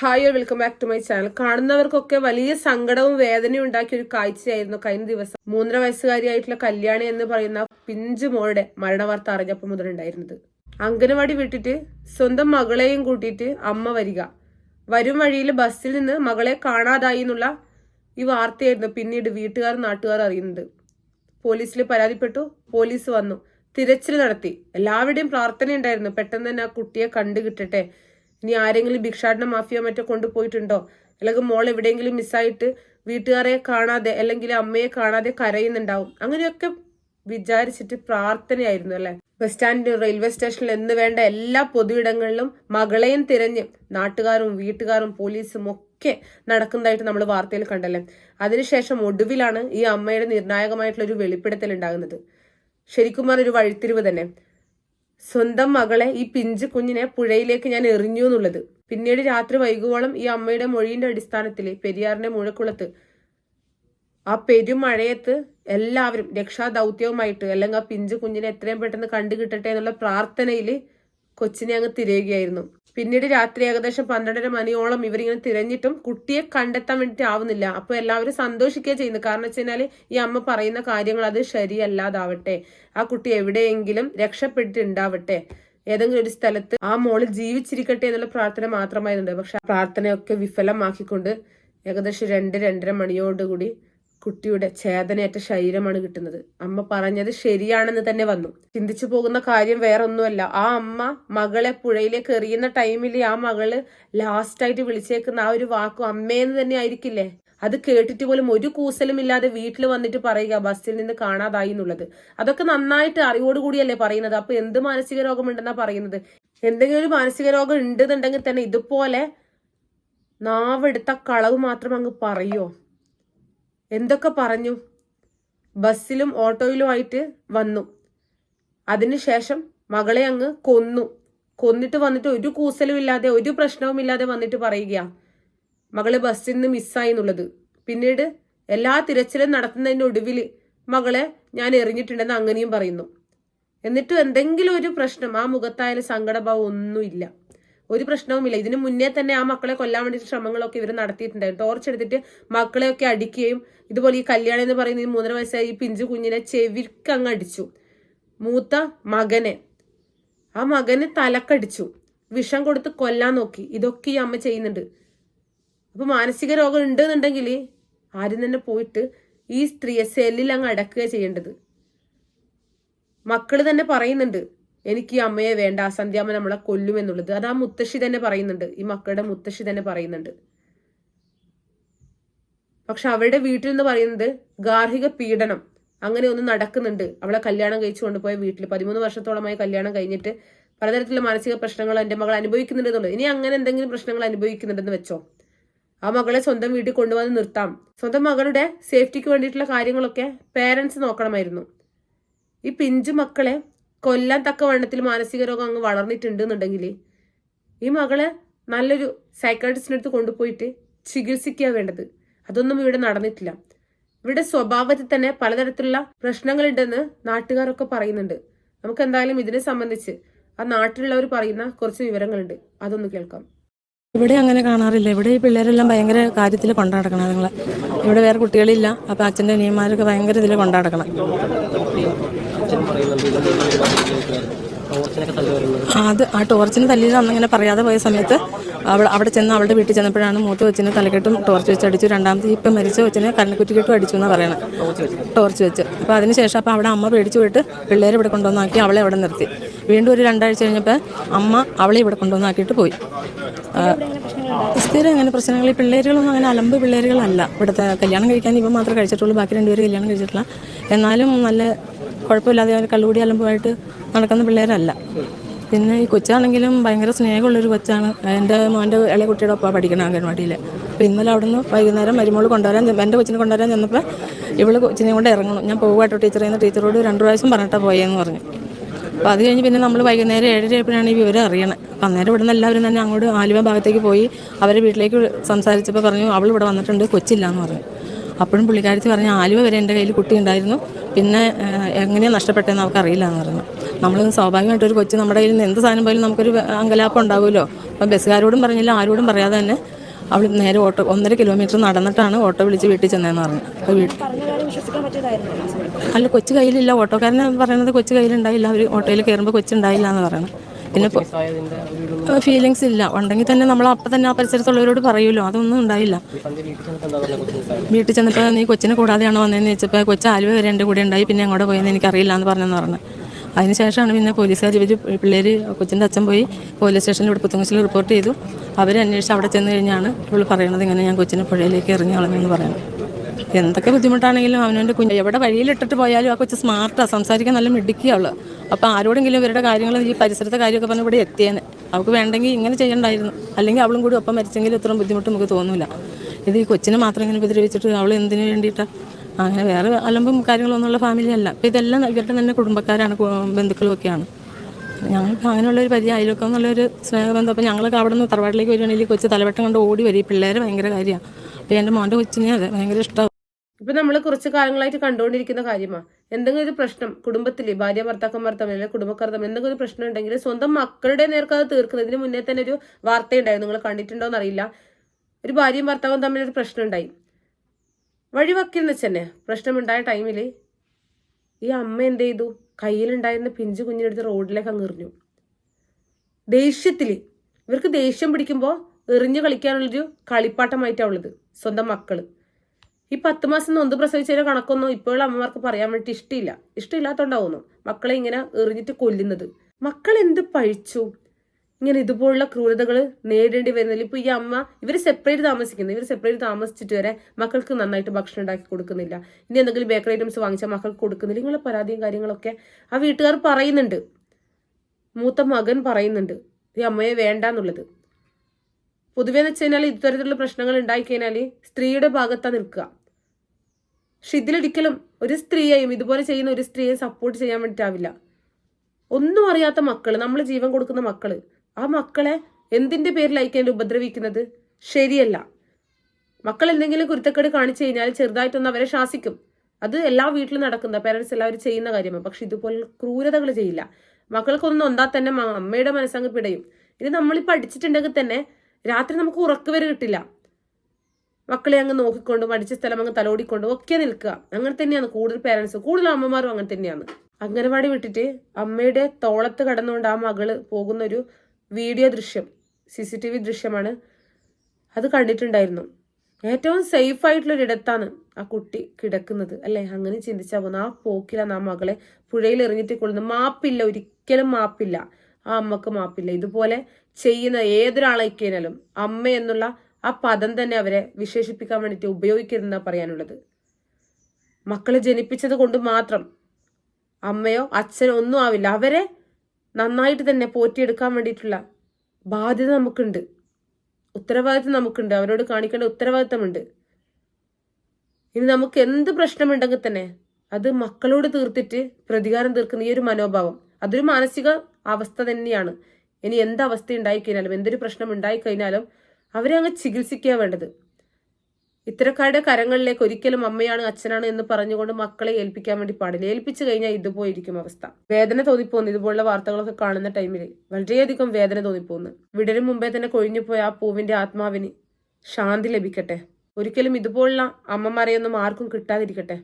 Hi welcome back to my channel കാണുന്നവർക്കൊക്കെ വലിയ സങ്കടവും വേദനയും ഉണ്ടാക്കിയ ഒരു കാഴ്ചയായിരുന്നു കഴിഞ്ഞ ദിവസം. മൂന്നര വയസ്സുകാരിയായിട്ടുള്ള കല്യാണി എന്ന് പറയുന്ന പിഞ്ചു മോളുടെ മരണവാർത്ത അറിഞ്ഞപ്പോൾ മുതലുണ്ടായിരുന്നത്. അംഗനവാടി വിട്ടിട്ട് സ്വന്തം മകളെയും കൂട്ടിയിട്ട് അമ്മ വരിക. വരും വഴിയിൽ ബസ്സിൽ നിന്ന് മകളെ കാണാതായി എന്നുള്ള ഈ വാർത്തയായിരുന്നു പിന്നീട് വീട്ടുകാർ നാട്ടുകാർ അറിയുന്നത്. പോലീസിൽ പരാതിപ്പെട്ടു പോലീസ് വന്നു. തിരച്ചിൽ നടത്തി. എല്ലാവരുടെയും പ്രാർത്ഥന ഉണ്ടായിരുന്നു പെട്ടെന്ന് തന്നെ ആ കുട്ടിയെ കണ്ടു കിട്ടട്ടെ ഇനി ആരെങ്കിലും ഭിക്ഷാടന മാഫിയോ മറ്റോ കൊണ്ടുപോയിട്ടുണ്ടോ? അല്ലെങ്കിൽ മോൾ എവിടെയെങ്കിലും മിസ്സായിട്ട് വീട്ടുകാരെ കാണാതെ അല്ലെങ്കിൽ അമ്മയെ കാണാതെ കരയുന്നുണ്ടാവും. അങ്ങനെയൊക്കെ വിചാരിച്ചിട്ട് പ്രാർത്ഥനയായിരുന്നു അല്ലെ? ബസ് സ്റ്റാൻഡ് റെയിൽവേ സ്റ്റേഷനിൽ എന്ന് വേണ്ട എല്ലാ പൊതുയിടങ്ങളിലും മകളെയും തിരഞ്ഞ് നാട്ടുകാരും വീട്ടുകാരും പോലീസും ഒക്കെ നടക്കുന്നതായിട്ട് നമ്മൾ വാർത്തയിൽ കണ്ടല്ലേ? അതിനുശേഷം ഒടുവിലാണ് ഈ അമ്മയുടെ നിർണായകമായിട്ടുള്ള ഒരു വെളിപ്പെടുത്തൽ ഉണ്ടാകുന്നത്. ശരിക്കും പറഞ്ഞ ഒരു വഴിത്തിരിവ് തന്നെ. സ്വന്തം മകളെ ഈ പിഞ്ചു കുഞ്ഞിനെ പുഴയിലേക്ക് ഞാൻ എറിഞ്ഞു എന്നുള്ളത്. പിന്നീട് രാത്രി വൈകുവോളം ഈ അമ്മയുടെ മൊഴിയുടെ അടിസ്ഥാനത്തിൽ പെരിയാറിന്റെ മുഴക്കുളത്ത് ആ പെരുമഴയത്ത് എല്ലാവരും രക്ഷാദൗത്യവുമായിട്ട് അല്ലെങ്കിൽ ആ പിഞ്ചു കുഞ്ഞിനെ എത്രയും പെട്ടെന്ന് കണ്ടു കിട്ടട്ടെ എന്നുള്ള പ്രാർത്ഥനയിൽ കൊച്ചിനെ അങ്ങ് തിരയുകയായിരുന്നു. പിന്നീട് രാത്രി ഏകദേശം പന്ത്രണ്ടര മണിയോളം ഇവരിങ്ങനെ തിരഞ്ഞിട്ടും കുട്ടിയെ കണ്ടെത്താൻ വേണ്ടിയിട്ട് ആവുന്നില്ല. അപ്പൊ എല്ലാവരും സന്തോഷിക്കുക ചെയ്യുന്നു കാരണം വെച്ച് ഈ അമ്മ പറയുന്ന കാര്യങ്ങൾ അത് ശരിയല്ലാതാവട്ടെ. ആ കുട്ടി എവിടെയെങ്കിലും രക്ഷപ്പെട്ടിട്ടുണ്ടാവട്ടെ. ഏതെങ്കിലും ഒരു സ്ഥലത്ത് ആ മോൾ ജീവിച്ചിരിക്കട്ടെ എന്നുള്ള പ്രാർത്ഥന മാത്രമായിരുന്നുണ്ട് പക്ഷെ ആ പ്രാർത്ഥനയൊക്കെ വിഫലമാക്കിക്കൊണ്ട് ഏകദേശം രണ്ട് രണ്ടര മണിയോടുകൂടി കുട്ടിയുടെ ചേതനയേറ്റ ശരീരമാണ് കിട്ടുന്നത്. അമ്മ പറഞ്ഞത് ശരിയാണെന്ന് തന്നെ വന്നു. ചിന്തിച്ചു പോകുന്ന കാര്യം വേറെ ഒന്നുമല്ല ആ അമ്മ മകളെ പുഴയിലേക്ക് എറിയുന്ന ടൈമിൽ ആ മകൾ ലാസ്റ്റായിട്ട് വിളിച്ചേക്കുന്ന ആ ഒരു വാക്കും അമ്മയെന്ന് തന്നെ ആയിരിക്കില്ലേ? അത് കേട്ടിട്ട് പോലും ഒരു കൂസലും ഇല്ലാതെ വീട്ടിൽ വന്നിട്ട് പറയുക ബസ്സിൽ നിന്ന് കാണാതായി എന്നുള്ളത്. അതൊക്കെ നന്നായിട്ട് അറിവോടുകൂടിയല്ലേ പറയുന്നത്. അപ്പൊ എന്ത് മാനസിക രോഗമുണ്ടെന്നാ പറയുന്നത്? എന്തെങ്കിലും ഒരു മാനസിക രോഗം ഉണ്ടെന്നുണ്ടെങ്കിൽ തന്നെ ഇതുപോലെ നാവെടുത്ത കളവ് മാത്രം അങ്ങ് പറയോ? എന്തൊക്കെ പറഞ്ഞു? ബസ്സിലും ഓട്ടോയിലുമായിട്ട് വന്നു. അതിനുശേഷം മകളെ അങ്ങ് കൊന്നു. കൊന്നിട്ട് വന്നിട്ട് ഒരു കൂസലും ഇല്ലാതെ ഒരു പ്രശ്നവും ഇല്ലാതെ വന്നിട്ട് പറയുക മകൾ ബസ്സിൽ നിന്ന് മിസ്സായി എന്നുള്ളത്. പിന്നീട് എല്ലാ തിരച്ചിലും നടത്തുന്നതിന്റെ ഒടുവിൽ മകളെ ഞാൻ എറിഞ്ഞിട്ടുണ്ടെന്ന് അങ്ങനെയും പറയുന്നു. എന്നിട്ടും എന്തെങ്കിലും ഒരു പ്രശ്നം ആ മുഖത്തായാലും സങ്കടഭാവം ഒന്നുമില്ല. ഒരു പ്രശ്നവുമില്ല. ഇതിനു മുന്നേ തന്നെ ആ മക്കളെ കൊല്ലാൻ വേണ്ടിയിട്ട് ശ്രമങ്ങളൊക്കെ ഇവർ നടത്തിയിട്ടുണ്ടായിരുന്നു. ടോർച്ച് എടുത്തിട്ട് മക്കളെയൊക്കെ അടിക്കുകയും ഇതുപോലെ ഈ കല്യാണം എന്ന് പറയുന്ന ഈ മൂന്നര വയസ്സായ ഈ പിഞ്ചു കുഞ്ഞിനെ ചെവിക്ക് അങ്ങ് അടിച്ചു. മൂത്ത മകനെ. ആ മകന് തലക്കടിച്ചു. വിഷം കൊടുത്ത് കൊല്ലാൻ നോക്കി. ഇതൊക്കെ ഈ അമ്മ ചെയ്യുന്നുണ്ട്. അപ്പൊ മാനസിക രോഗം ഉണ്ടെന്നുണ്ടെങ്കിൽ ആരും തന്നെ പോയിട്ട് ഈ സ്ത്രീയെ സെല്ലിൽ അങ്ങ് അടക്കുക ചെയ്യേണ്ടത്. മക്കൾ തന്നെ പറയുന്നുണ്ട്. എനിക്ക് ഈ അമ്മയെ വേണ്ട സന്ധ്യാമ്മ നമ്മളെ കൊല്ലുമെന്നുള്ളത് അത് ആ മുത്തശ്ശി തന്നെ പറയുന്നുണ്ട്. ഈ മക്കളുടെ മുത്തശ്ശി തന്നെ പറയുന്നുണ്ട്. പക്ഷെ അവരുടെ വീട്ടിൽ നിന്ന് പറയുന്നത് ഗാർഹിക പീഡനം. അങ്ങനെ ഒന്നും നടക്കുന്നുണ്ട്. അവളെ കല്യാണം കഴിച്ചു കൊണ്ടുപോയ വീട്ടിൽ പതിമൂന്ന് വർഷത്തോളമായി കല്യാണം കഴിഞ്ഞിട്ട് പലതരത്തിലുള്ള മാനസിക പ്രശ്നങ്ങൾ എന്റെ മകൾ അനുഭവിക്കുന്നുണ്ടെന്നുള്ളത് ഇനി അങ്ങനെ എന്തെങ്കിലും പ്രശ്നങ്ങൾ അനുഭവിക്കുന്നുണ്ടെന്ന് വെച്ചോ? ആ മകളെ സ്വന്തം വീട്ടിൽ കൊണ്ടുവന്ന് നിർത്താം. സ്വന്തം മകളുടെ സേഫ്റ്റിക്ക് വേണ്ടിയിട്ടുള്ള കാര്യങ്ങളൊക്കെ പേരൻസ് നോക്കണമായിരുന്നു. ഈ പിഞ്ചു മക്കളെ കൊല്ലാൻ തക്ക വണ്ണത്തിൽ മാനസിക രോഗം അങ്ങ് വളർന്നിട്ടുണ്ട് എന്നുണ്ടെങ്കിൽ ഈ മകളെ നല്ലൊരു സൈക്കാട്രിസ്റ്റിന്റെ അടുത്ത് കൊണ്ടുപോയിട്ട് ചികിത്സിക്കുക വേണ്ടത്. അതൊന്നും ഇവിടെ നടന്നിട്ടില്ല. ഇവിടെ സ്വഭാവത്തിൽ തന്നെ പലതരത്തിലുള്ള പ്രശ്നങ്ങളുണ്ടെന്ന് നാട്ടുകാരൊക്കെ പറയുന്നുണ്ട്. നമുക്ക് എന്തായാലും ഇതിനെ സംബന്ധിച്ച് ആ നാട്ടിലുള്ളവർ പറയുന്ന കുറച്ച് വിവരങ്ങളുണ്ട്. അതൊന്ന് കേൾക്കാം. ഇവിടെ അങ്ങനെ കാണാറില്ല. ഇവിടെ ഈ പിള്ളേരെല്ലാം ഭയങ്കര കാര്യത്തിൽ കൊണ്ടാടക്കണം നിങ്ങൾ ഇവിടെ വേറെ കുട്ടികളില്ല. അപ്പം അച്ഛന്റെ അനിയന്മാരൊക്കെ ഭയങ്കര ഇതിൽ കൊണ്ടാടക്കണം അത് ആ ടോർച്ചിന് തല്ലിയത് അന്നിങ്ങനെ പറയാതെ പോയ സമയത്ത് അവൾ അവിടെ ചെന്ന് അവളുടെ വീട്ടിൽ ചെന്നപ്പോഴാണ് മൂത്ത കൊച്ചിന് തലക്കെട്ടും ടോർച്ച് വെച്ച് അടിച്ചു. രണ്ടാമത്തെ ഇപ്പം മരിച്ച കൊച്ചിനെ കണ്ണുകുറ്റിക്കെട്ടും അടിച്ചു എന്നാണ് പറയണത് ടോർച്ച് വെച്ച്. അപ്പോൾ അതിനുശേഷം അപ്പോൾ അവിടെ അമ്മ പേടിച്ചു പോയിട്ട് പിള്ളേരെ ഇവിടെ കൊണ്ടുവന്നാക്കി അവളെ അവിടെ നിർത്തി. വീണ്ടും ഒരു രണ്ടാഴ്ച കഴിഞ്ഞപ്പോൾ അമ്മ അവളെ ഇവിടെ കൊണ്ടുവന്നാക്കിയിട്ട് പോയി. സ്ഥിരം അങ്ങനെ പ്രശ്നങ്ങൾ ഈ പിള്ളേരുകളൊന്നും അങ്ങനെ അലമ്പ് പിള്ളേരുകളല്ല. ഇവിടുത്തെ കല്യാണം കഴിക്കാൻ ഇപ്പം മാത്രമേ കഴിച്ചിട്ടുള്ളൂ ബാക്കി രണ്ടുപേർ കല്യാണം കഴിച്ചിട്ടില്ല. എന്നാലും നല്ല കുഴപ്പമില്ലാതെ കള്ളുകൂടി അലമ്പുമായിട്ട് നടക്കുന്ന പിള്ളേരല്ല. പിന്നെ ഈ കൊച്ചാണെങ്കിലും ഭയങ്കര സ്നേഹമുള്ളൊരു കൊച്ചാണ്. എന്റെ മോന്റെ ഇളയ കുട്ടിയുടെ ഒപ്പം പഠിക്കണം അംഗൻവാടിയിൽ അപ്പോൾ ഇന്നലെ അവിടുന്ന് വൈകുന്നേരം മരുമോൾ കൊണ്ടുവരാൻ എന്റെ കൊച്ചിനെ കൊണ്ടുവരാൻ ചെന്നപ്പോൾ ഇവൾ കൊച്ചിനെ കൊണ്ട് ഇറങ്ങണം ഞാൻ പോകുവാട്ടോ ടീച്ചറേന്ന് ടീച്ചറോട് രണ്ടു പ്രാവശ്യം പറഞ്ഞിട്ടാണ് പോയെന്ന് പറഞ്ഞു. അപ്പോൾ അത് കഴിഞ്ഞ് പിന്നെ നമ്മൾ വൈകുന്നേരം ഏഴരയപ്പോഴാണ് ഈ വിവരം അറിയണത് അപ്പം അന്നേരം ഇവിടെ നിന്ന് എല്ലാവരും തന്നെ അങ്ങോട്ട് ആലുവ ഭാഗത്തേക്ക് പോയി അവരെ വീട്ടിലേക്ക് സംസാരിച്ചപ്പോൾ പറഞ്ഞു അവൾ ഇവിടെ വന്നിട്ടുണ്ട് കൊച്ചില്ലാന്ന് പറഞ്ഞു. അപ്പോഴും പുള്ളിക്കാരത്തി പറഞ്ഞു ആലുവ വരെ എന്റെ കയ്യിൽ കുട്ടി ഉണ്ടായിരുന്നു. പിന്നെ എങ്ങനെയാണ് നഷ്ടപ്പെട്ടതെന്ന് അവർക്ക് അറിയില്ല എന്ന് പറഞ്ഞു. നമ്മൾ സ്വാഭാവികമായിട്ട് ഒരു കൊച്ചു നമ്മുടെ കയ്യിൽ നിന്ന് എന്ത് സാധനം പോലും നമുക്കൊരു അങ്കലാപ്പം ഉണ്ടാവുമല്ലോ. അപ്പം ബസ്സുകാരോടും പറഞ്ഞില്ല ആരോടും പറയാതെ തന്നെ. അവൾ നേരെ ഓട്ടോ ഒന്നര കിലോമീറ്റർ നടന്നിട്ടാണ് ഓട്ടോ വിളിച്ച് വീട്ടിൽ ചെന്നതെന്ന് പറഞ്ഞു. അപ്പോൾ വീട്ടിൽ. അല്ല കൊച്ചു കയ്യിലില്ല. ഓട്ടോക്കാരനെ പറയുന്നത് കൊച്ചു കയ്യിലുണ്ടായില്ല. അവർ ഓട്ടോയിൽ കയറുമ്പോൾ കൊച്ചുണ്ടായില്ല എന്ന് പറയണം. പിന്നെ ഫീലിങ്സ് ഇല്ല. ഉണ്ടെങ്കിൽ തന്നെ നമ്മൾ അപ്പം തന്നെ ആ പരിസരത്തുള്ളവരോട് പറയുമല്ലോ. അതൊന്നും ഉണ്ടായില്ല. വീട്ടിൽ ചെന്നപ്പോൾ നീ കൊച്ചിനെ കൂടാതെയാണോ വന്നതെന്ന് ചോദിച്ചപ്പോൾ കൊച്ചു ആലുവ വരെ എന്റെ കൂടെ ഉണ്ടായി. പിന്നെ അങ്ങോട്ട് പോയെന്ന് എനിക്കറിയില്ല എന്ന് പറഞ്ഞെന്ന് പറഞ്ഞു. അതിനുശേഷമാണ് പിന്നെ പോലീസുകാർ ഇവർ പിള്ളേർ കൊച്ചിന്റെ അച്ഛൻ പോയി പോലീസ് സ്റ്റേഷനിൽ ഇവിടെ പുത്തങ്കുശിൽ റിപ്പോർട്ട് ചെയ്തു. അവരന്വേഷിച്ച് അവിടെ ചെന്ന് കഴിഞ്ഞാണ് ഇവൾ പറയണത് ഇങ്ങനെ ഞാൻ കൊച്ചിനെ പുഴയിലേക്ക് എറിഞ്ഞു കളഞ്ഞെന്ന് പറയുന്നത്. എന്തൊക്കെ ബുദ്ധിമുട്ടാണെങ്കിലും അവനവന്റെ കുഞ്ഞ് എവിടെ വഴിയിലിട്ടിട്ട് പോയാലും ആ കൊച്ചു സ്മാർട്ടാണ് സംസാരിക്കാൻ നല്ല മിടുക്കിയുള്ളു അപ്പോൾ ആരോടെങ്കിലും ഇവരുടെ കാര്യങ്ങൾ ഈ പരിസരത്തെ കാര്യമൊക്കെ പറഞ്ഞ് ഇവിടെ എത്തിയേനെ. അവൾക്ക് വേണ്ടെങ്കിൽ ഇങ്ങനെ ചെയ്യണ്ടായിരുന്നു. അല്ലെങ്കിൽ അവളും കൂടി ഒപ്പം മരിച്ചെങ്കിൽ ഇത്രയും ബുദ്ധിമുട്ട് നമുക്ക് തോന്നില്ല ഇത് ഈ കൊച്ചിനെ മാത്രം ഇങ്ങനെ ഉപദ്രവിച്ചിട്ട് അവൾ എന്തിനു വേണ്ടിയിട്ടാണ് അങ്ങനെ വേറെ അലമ്പും കാര്യങ്ങളൊന്നുമുള്ള ഫാമിലി അല്ല. അപ്പോൾ ഇതെല്ലാം ഇവരുടെ തന്നെ കുടുംബക്കാരാണ് ബന്ധുക്കളുമൊക്കെയാണ്. ഞങ്ങൾക്ക് അങ്ങനെയുള്ള ഒരു പരിചയം അയൽവക്കം എന്നുള്ളൊരു സ്നേഹബന്ധം. അപ്പോൾ ഞങ്ങളൊക്കെ അവിടെ നിന്ന് തറവാട്ടിലേക്ക് വരുവാണെങ്കിൽ കൊച്ചു തലവട്ടം കൊണ്ട് ഓടി വരും. ഈ പിള്ളേരെ ഭയങ്കര കാര്യമാണ്. അപ്പോൾ എന്റെ മോന്റെ കൊച്ചിനെ അതെ ഭയങ്കര ഇഷ്ടമാണ് ഇപ്പം നമ്മൾ കുറച്ച് കാലങ്ങളായിട്ട് കണ്ടുകൊണ്ടിരിക്കുന്ന കാര്യമാണ് എന്തെങ്കിലും ഒരു പ്രശ്നം കുടുംബത്തിൽ ഭാര്യ ഭർത്താക്കന്മാർ തമ്മിൽ അല്ലെങ്കിൽ കുടുംബക്കാർ തമ്മിൽ എന്തെങ്കിലും ഒരു പ്രശ്നം ഉണ്ടെങ്കിൽ സ്വന്തം മക്കളുടെ നേർക്ക് അത് തീർക്കുന്നത്. ഇതിന് മുന്നേ തന്നെ ഒരു വാർത്തയുണ്ടായിരുന്നു നിങ്ങൾ കണ്ടിട്ടുണ്ടോ എന്നറിയില്ല ഒരു ഭാര്യയും ഭർത്താവും തമ്മിൽ ഒരു പ്രശ്നം ഉണ്ടായി. വഴിവക്കിൽ വെച്ച് തന്നെ പ്രശ്നമുണ്ടായ ടൈമിൽ ഈ അമ്മ എന്ത് ചെയ്തു? കയ്യിലുണ്ടായിരുന്ന പിഞ്ചു കുഞ്ഞിനെടുത്ത് റോഡിലേക്ക് അങ്ങ് എറിഞ്ഞു. ദേഷ്യത്തിൽ ഇവർക്ക് ദേഷ്യം പിടിക്കുമ്പോൾ എറിഞ്ഞു കളിക്കാനുള്ളൊരു കളിപ്പാട്ടമായിട്ടാണ് ഉള്ളത്. സ്വന്തം മക്കൾ. ഈ പത്ത് മാസം നൊന്ത് പ്രസവിച്ചതിന് കണക്കൊന്നും ഇപ്പോഴുള്ള അമ്മമാർക്ക് പറയാൻ വേണ്ടിയിട്ട് ഇഷ്ടമില്ല ഇഷ്ടമില്ലാത്തോണ്ടാവുന്നു മക്കളെ ഇങ്ങനെ എറിഞ്ഞിട്ട് കൊല്ലുന്നത്. മക്കൾ എന്ത് പഴിച്ചു? ഇങ്ങനെ ഇതുപോലുള്ള ക്രൂരതകൾ നേരിടേണ്ടി വരുന്നില്ല. ഇപ്പൊ ഈ അമ്മ ഇവർ സെപ്പറേറ്റ് താമസിക്കുന്നു. ഇവർ സെപ്പറേറ്റ് താമസിച്ചിട്ട് വരെ മക്കൾക്ക് നന്നായിട്ട് ഭക്ഷണം ഉണ്ടാക്കി കൊടുക്കുന്നില്ല. ഇനി എന്തെങ്കിലും ബേക്കറി ഐറ്റംസ് വാങ്ങിച്ചാൽ മക്കൾക്ക് കൊടുക്കുന്നില്ല. ഇങ്ങനെ പരാതിയും കാര്യങ്ങളൊക്കെ ആ വീട്ടുകാർ പറയുന്നുണ്ട്. മൂത്ത മകൻ പറയുന്നുണ്ട്. ഈ അമ്മയെ വേണ്ട എന്നുള്ളത് എന്ന് വെച്ച് കഴിഞ്ഞാൽ ഇത്തരത്തിലുള്ള പ്രശ്നങ്ങൾ ഉണ്ടായി കഴിഞ്ഞാൽ സ്ത്രീയുടെ ഭാഗത്താ നിൽക്കുക. പക്ഷെ ഇതിലൊരിക്കലും ഒരു സ്ത്രീയെയും ഇതുപോലെ ചെയ്യുന്ന ഒരു സ്ത്രീയെ സപ്പോർട്ട് ചെയ്യാൻ വേണ്ടിയിട്ടാവില്ല ഒന്നും അറിയാത്ത മക്കൾ നമ്മൾ ജീവൻ കൊടുക്കുന്ന മക്കൾ ആ മക്കളെ എന്തിന്റെ പേരിൽ അതിൽ ഉപദ്രവിക്കുന്നത്? ശരിയല്ല. മക്കൾ എന്തെങ്കിലും കുരുത്തക്കേട് കാണിച്ചു കഴിഞ്ഞാൽ ചെറുതായിട്ടൊന്ന് അവരെ ശാസിക്കും. അത് എല്ലാ വീട്ടിലും നടക്കുന്ന പേരൻസ് എല്ലാവരും ചെയ്യുന്ന കാര്യമാണ്. പക്ഷെ ഇതുപോലെ ക്രൂരതകൾ ചെയ്യില്ല. മക്കൾക്കൊന്നും ഒന്നാ തന്നെ അമ്മയുടെ മനസ്സങ്ങ് പിടയും. ഇത് നമ്മളിപ്പോൾ പഠിച്ചിട്ടുണ്ടെങ്കിൽ തന്നെ രാത്രി നമുക്ക് ഉറക്ക് വരെ കിട്ടില്ല. മക്കളെ അങ്ങ് നോക്കിക്കൊണ്ടും അടിച്ച സ്ഥലം അങ്ങ് തലോടിക്കൊണ്ടും ഒക്കെ നിൽക്കുക. അങ്ങനെ തന്നെയാണ് കൂടുതൽ പേരൻസ് കൂടുതൽ അമ്മമാരും അങ്ങനെ തന്നെയാണ്. അംഗനവാടി വിട്ടിട്ട് അമ്മയുടെ തോളത്ത് കടന്നുകൊണ്ട് ആ മകൾ പോകുന്ന ഒരു വീഡിയോ ദൃശ്യം സി സി ടി വി ദൃശ്യമാണ്. അത് കണ്ടിട്ടുണ്ടായിരുന്നു. ഏറ്റവും സേഫ് ആയിട്ടുള്ള ഒരിടത്താണ് ആ കുട്ടി കിടക്കുന്നത്. അല്ലെ? അങ്ങനെ ചിന്തിച്ചാൽ പോകുന്നു. ആ പോക്കിലാണ് ആ മകളെ പുഴയിൽ എറിഞ്ഞിട്ട് കൊള്ളുന്നത് മാപ്പില്ല ഒരിക്കലും മാപ്പില്ല. ആ അമ്മയ്ക്ക് മാപ്പില്ല. ഇതുപോലെ ചെയ്യുന്ന ഏതൊരാളേക്കേനാലും അമ്മ എന്നുള്ള ആ പദം തന്നെ അവരെ വിശേഷിപ്പിക്കാൻ വേണ്ടിയിട്ട് ഉപയോഗിക്കരുതെന്നാണ് പറയാനുള്ളത്. മക്കളെ ജനിപ്പിച്ചത് കൊണ്ട് മാത്രം അമ്മയോ അച്ഛനോ ഒന്നും ആവില്ല. അവരെ നന്നായിട്ട് തന്നെ പോറ്റിയെടുക്കാൻ വേണ്ടിയിട്ടുള്ള ബാധ്യത നമുക്കുണ്ട്. ഉത്തരവാദിത്വം നമുക്കുണ്ട്. അവരോട് കാണിക്കേണ്ട ഉത്തരവാദിത്തമുണ്ട്. ഇനി നമുക്ക് എന്ത് പ്രശ്നമുണ്ടെങ്കിൽ തന്നെ അത് മക്കളോട് തീർത്തിട്ട് പ്രതികാരം തീർക്കുന്ന ഈ ഒരു മനോഭാവം. അതൊരു മാനസിക അവസ്ഥ തന്നെയാണ്. ഇനി എന്ത് അവസ്ഥ ഉണ്ടായിക്കഴിഞ്ഞാലും എന്തൊരു പ്രശ്നം ഉണ്ടായിക്കഴിഞ്ഞാലും അവരെ അങ്ങ് ചികിത്സിക്കുക വേണ്ടത്. ഇത്തരക്കാരുടെ കരങ്ങളിലേക്ക് ഒരിക്കലും അമ്മയാണ് അച്ഛനാണ് എന്ന് പറഞ്ഞുകൊണ്ട് മക്കളെ ഏൽപ്പിക്കാൻ വേണ്ടി പാടില്ല. ഏൽപ്പിച്ചു കഴിഞ്ഞാൽ ഇതുപോയിരിക്കും അവസ്ഥ. വേദന തോന്നിപ്പോകുന്നു ഇതുപോലുള്ള വാർത്തകളൊക്കെ കാണുന്ന ടൈമിൽ വളരെയധികം വേദന തോന്നിപ്പോകുന്നു വിടരും മുമ്പേ തന്നെ കൊഴിഞ്ഞുപോയ ആ പൂവിന്റെ ആത്മാവിന് ശാന്തി ലഭിക്കട്ടെ. ഒരിക്കലും ഇതുപോലുള്ള അമ്മമാരെയൊന്നും ആർക്കും കിട്ടാതിരിക്കട്ടെ.